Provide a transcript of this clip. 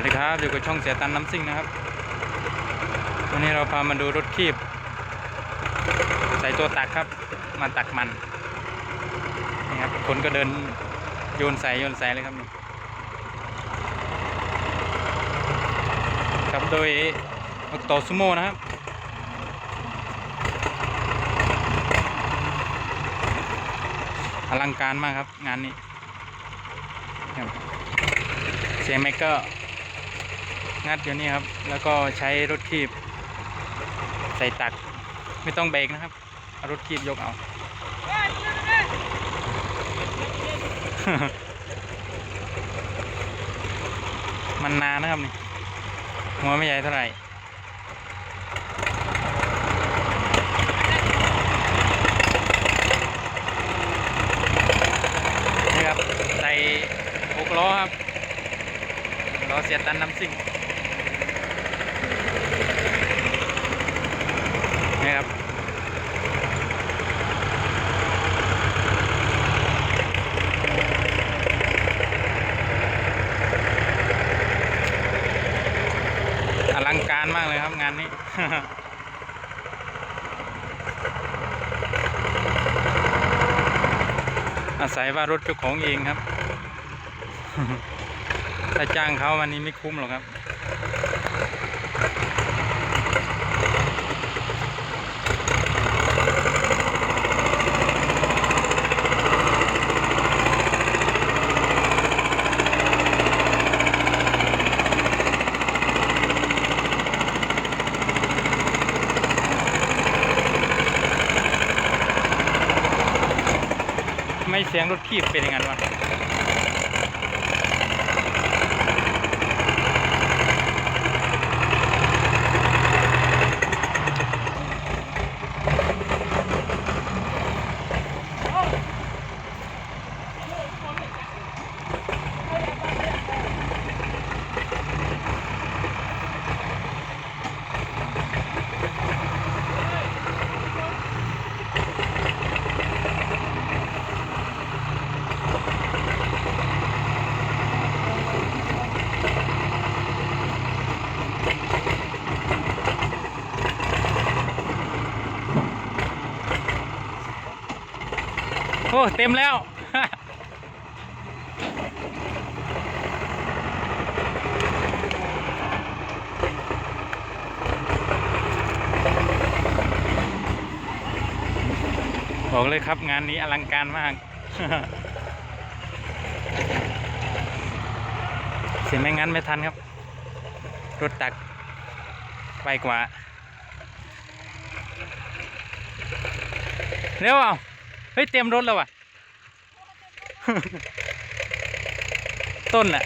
วัสดีครับอยู่กับช่องเสียตันน้ำซิ่งนะครับ วันนี้เราพามาดูรถคีบ ใส่ตัวตักครับ มาตักมันนี่ครับคนก็เดินโยนใส่โยนใส่เลยครับนี่ครับโดยออกโตซูโม่นะครับอลังการมากครับงานนี้ครับเสียงแม็กก็ งัดอยู่นี่ครับ แล้วก็ใช้รถคีบ ใส่ตักไม่ต้องเบรกนะครับเอารถคีบยกเอามันนานนะครับนี่หัวไม่ใหญ่เท่าไหร่ นี่ครับใส่หกล้อครับ ล้อเสียตันน้ำซิ่งนี่ครับอลังการมากเลยครับงานนี้อาศัยว่ารถเจ้าของเองครับ ถ้าจ้างเขาวันนี้ไม่คุ้มหรอกครับ ไม่เสียงรถขีบเป็นย่างนั้นวะ โอ้เต็มแล้ว บอกเลยครับงานนี้อลังการมาก เสียไม่งั้นไม่ทันครับ รถตักไปกว่า เร็วเอา เฮ้ย เต็มรถแล้วว่ะ ต้นอะ